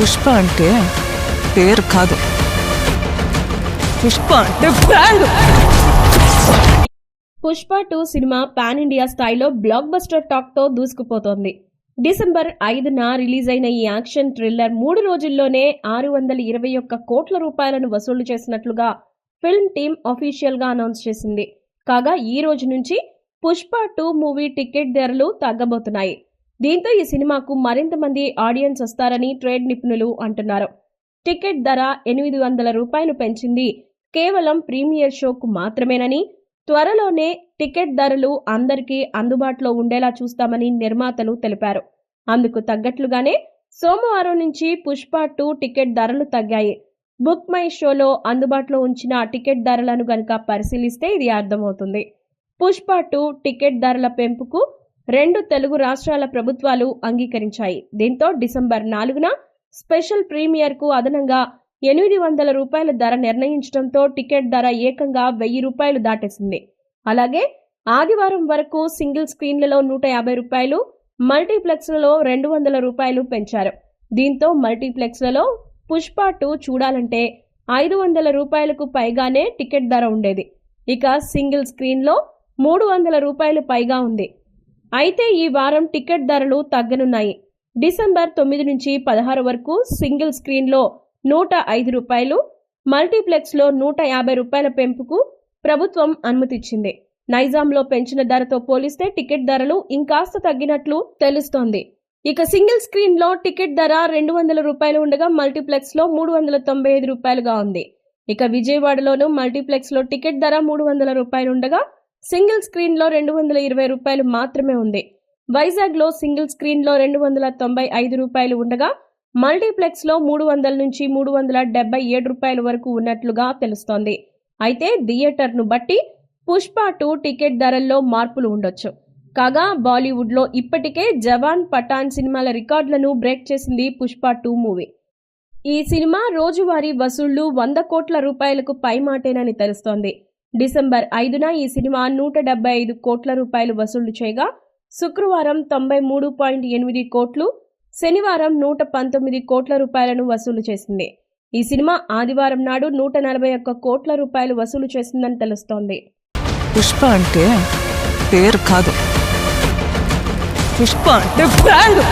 పుష్ప అంటే పేరు కాదు. పుష్ప అంటే brand Pushpa two cinema pan India స్థాయిలో బ్లాక్ బస్టర్ టాక్తో దూసుకుపోతోంది. డిసెంబర్ ఐదున రిలీజ్ అయిన ఈ యాక్షన్ థ్రిల్లర్ మూడు రోజుల్లోనే ఆరు వందల ఇరవై ఒక్క కోట్ల రూపాయలను వసూలు చేసినట్లుగా ఫిల్మ్ టీమ్ అఫీషియల్గా అనౌన్స్ చేసింది. కాగా ఈ రోజు నుంచి పుష్ప టూ మూవీ టికెట్ ధరలు తగ్గబోతున్నాయి. దీంతో ఈ సినిమాకు మరింత మంది ఆడియన్స్ వస్తారని ట్రేడ్ నిపుణులు అంటున్నారు. టికెట్ ధర ఎనిమిది వందల రూపాయలు పెంచింది కేవలం ప్రీమియర్ షోకు మాత్రమేనని త్వరలోనే టికెట్ ధరలు అందరికీ అందుబాటులో ఉండేలా చూస్తామని నిర్మాతలు తెలిపారు. అందుకు తగ్గట్లుగానే సోమవారం నుంచి పుష్ప టూ టికెట్ ధరలు తగ్గాయి. బుక్ మై షోలో అందుబాటులో ఉంచిన టికెట్ ధరలను గనుక పరిశీలిస్తే ఇది అర్థమవుతుంది. పుష్ప టూ టికెట్ ధరల పెంపుకు రెండు తెలుగు రాష్ట్రాల ప్రభుత్వాలు అంగీకరించాయి. దీంతో డిసెంబర్ నాలుగున స్పెషల్ ప్రీమియర్కు అదనంగా ఎనిమిది వందల రూపాయల ధర నిర్ణయించడంతో టికెట్ ధర ఏకంగా వెయ్యి రూపాయలు దాటేసింది. అలాగే ఆదివారం వరకు సింగిల్ స్క్రీన్లలో నూట యాభై రూపాయలు మల్టీప్లెక్స్లలో రెండు వందల రూపాయలు పెంచారు. దీంతో మల్టీప్లెక్స్లలో పుష్ప టూ చూడాలంటే ఐదు వందల రూపాయలకు పైగానే టికెట్ ధర ఉండేది. ఇక సింగిల్ స్క్రీన్లో మూడు వందల రూపాయలు పైగా ఉంది. అయితే ఈ వారం టికెట్ ధరలు తగ్గనున్నాయి. డిసెంబర్ తొమ్మిది నుంచి పదహారు వరకు సింగిల్ స్క్రీన్లో నూట ఐదు రూపాయలు మల్టీప్లెక్స్లో నూట యాభై రూపాయల పెంపుకు ప్రభుత్వం అనుమతిచ్చింది. నైజాంలో పెంచిన ధరతో పోలిస్తే టికెట్ ధరలు ఇంకాస్త తగ్గినట్లు తెలుస్తోంది. ఇక సింగిల్ స్క్రీన్లో టికెట్ ధర రెండు వందల రూపాయలు ఉండగా మల్టీప్లెక్స్లో మూడు వందల తొంభై ఐదు రూపాయలుగా ఉంది. ఇక విజయవాడలోనూ మల్టీప్లెక్స్లో టికెట్ ధర మూడు వందల రూపాయలు ఉండగా సింగిల్ స్క్రీన్లో రెండు వందల ఇరవై రూపాయలు మాత్రమే ఉంది. వైజాగ్లో సింగిల్ స్క్రీన్లో రెండు వందల తొంభై ఐదు రూపాయలు ఉండగా మల్టీప్లెక్స్లో మూడు వందల నుంచి మూడు వందల డెబ్బై ఏడు రూపాయల వరకు ఉన్నట్లుగా తెలుస్తోంది. అయితే థియేటర్ను బట్టి పుష్ప టూ టికెట్ ధరల్లో మార్పులు ఉండొచ్చు. కాగా బాలీవుడ్లో ఇప్పటికే జవాన్ పఠాన్ సినిమాల రికార్డులను బ్రేక్ చేసింది పుష్ప టూ మూవీ. ఈ సినిమా రోజువారీ వసూళ్ళు వంద కోట్ల రూపాయలకు పైమాటేనని తెలుస్తోంది. డిసెంబర్ ఐదున ఈ సినిమా నూట డెబ్బై ఐదు కోట్ల రూపాయలు వసూళ్ళు చేయగా శుక్రవారం తొంభై మూడు పాయింట్ ఎనిమిది కోట్లు శనివారం నూట పంతొమ్మిది కోట్ల రూపాయలను వసూలు చేసింది. ఈ సినిమా ఆదివారం నాడు నూట నలభై ఒక్క కోట్ల రూపాయలు వసూలు చేసిందని తెలుస్తోంది. పుష్ప అంటే పేరు కాదు. పుష్ప అంటే బ్రాండ్